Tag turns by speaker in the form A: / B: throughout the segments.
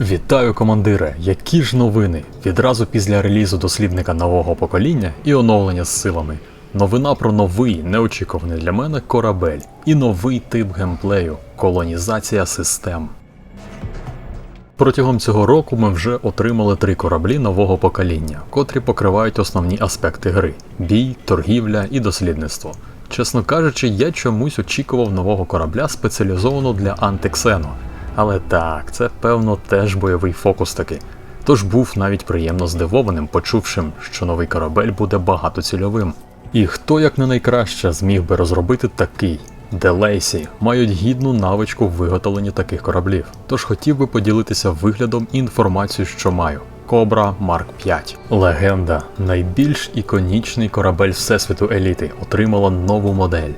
A: Вітаю, командире! Які ж новини? Відразу після релізу дослідника нового покоління і оновлення з силами. Новина про новий, неочікуваний для мене корабель і новий тип геймплею колонізація систем. Протягом цього року ми вже отримали три кораблі нового покоління, котрі покривають основні аспекти гри: бій, торгівля і дослідництво. Чесно кажучи, я чомусь очікував нового корабля спеціалізованого для антиксену. Але так, це певно теж бойовий фокус таки. Тож був навіть приємно здивованим, почувшим, що новий корабель буде багатоцільовим. І хто як не найкраще зміг би розробити такий? Делейсі мають гідну навичку в виготовленні таких кораблів, тож хотів би поділитися виглядом і інформацією, що маю. Кобра Марк 5. Легенда, найбільш іконічний корабель Всесвіту еліти, отримала нову модель.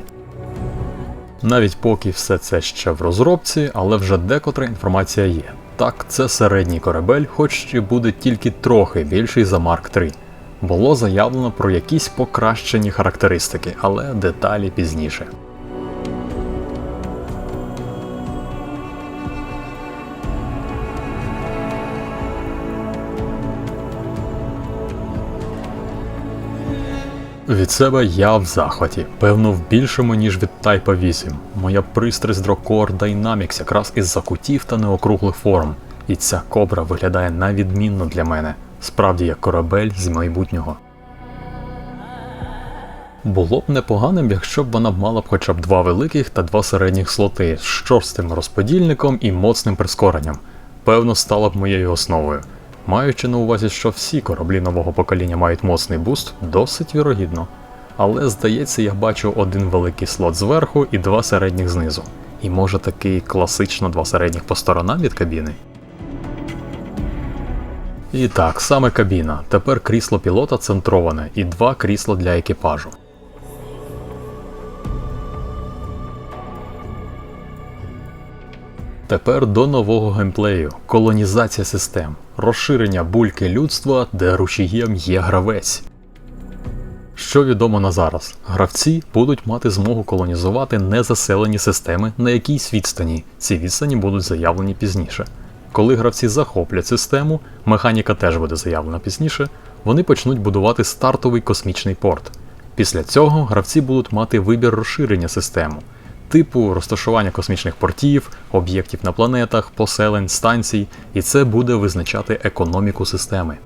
A: Навіть поки все це ще в розробці, але вже декотра інформація є. Так, це середній корабель, хоч і буде тільки трохи більший за Марк 3. Було заявлено про якісь покращені характеристики, але деталі пізніше. Від себе я в захваті, певно, в більшому, ніж від Type 8. Моя пристрасть до Core Dynamics якраз із-за кутів та неокруглих форм. І ця кобра виглядає навідмінно для мене, справді як корабель з майбутнього. Було б непоганим, якщо б вона мала б хоча б два великих та два середніх слоти з шорстким розподільником і моцним прискоренням. Певно, стала б моєю основою. Маючи на увазі, що всі кораблі нового покоління мають моцний буст, досить вірогідно. Але здається, я бачу один великий слот зверху і два середніх знизу. І може такий класично два середніх по сторонам від кабіни. І так, саме кабіна. Тепер крісло пілота центроване і два крісла для екіпажу. Тепер до нового геймплею: колонізація систем, розширення бульки людства, де рушієм є гравець. Що відомо на зараз, гравці будуть мати змогу колонізувати незаселені системи на якійсь відстані. Ці відстані будуть заявлені пізніше. Коли гравці захоплять систему, механіка теж буде заявлена пізніше, вони почнуть будувати стартовий космічний порт. Після цього гравці будуть мати вибір розширення систему, типу розташування космічних портів, об'єктів на планетах, поселень, станцій, і це буде визначати економіку системи.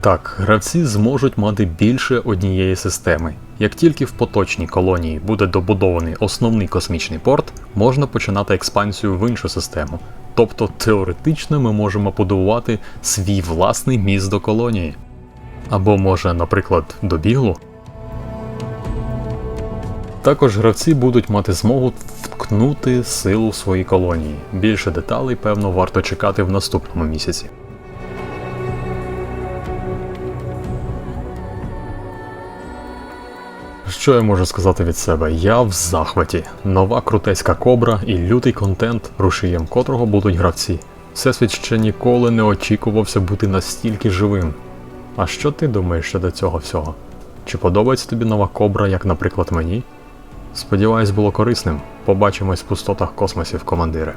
A: Так, гравці зможуть мати більше однієї системи. Як тільки в поточній колонії буде добудований основний космічний порт, можна починати експансію в іншу систему. Тобто теоретично ми можемо будувати свій власний міст до колонії. Або може, наприклад, до біглу. Також гравці будуть мати змогу вткнути силу в свої колонії. Більше деталей, певно, варто чекати в наступному місяці. Що я можу сказати від себе? Я в захваті. Нова крутеська кобра і лютий контент, рушієм котрого будуть гравці. Всесвіт ще ніколи не очікувався бути настільки живим. А що ти думаєш щодо цього всього? Чи подобається тобі нова кобра, як, наприклад, мені? Сподіваюсь, було корисним. Побачимось в пустотах космосів, командире.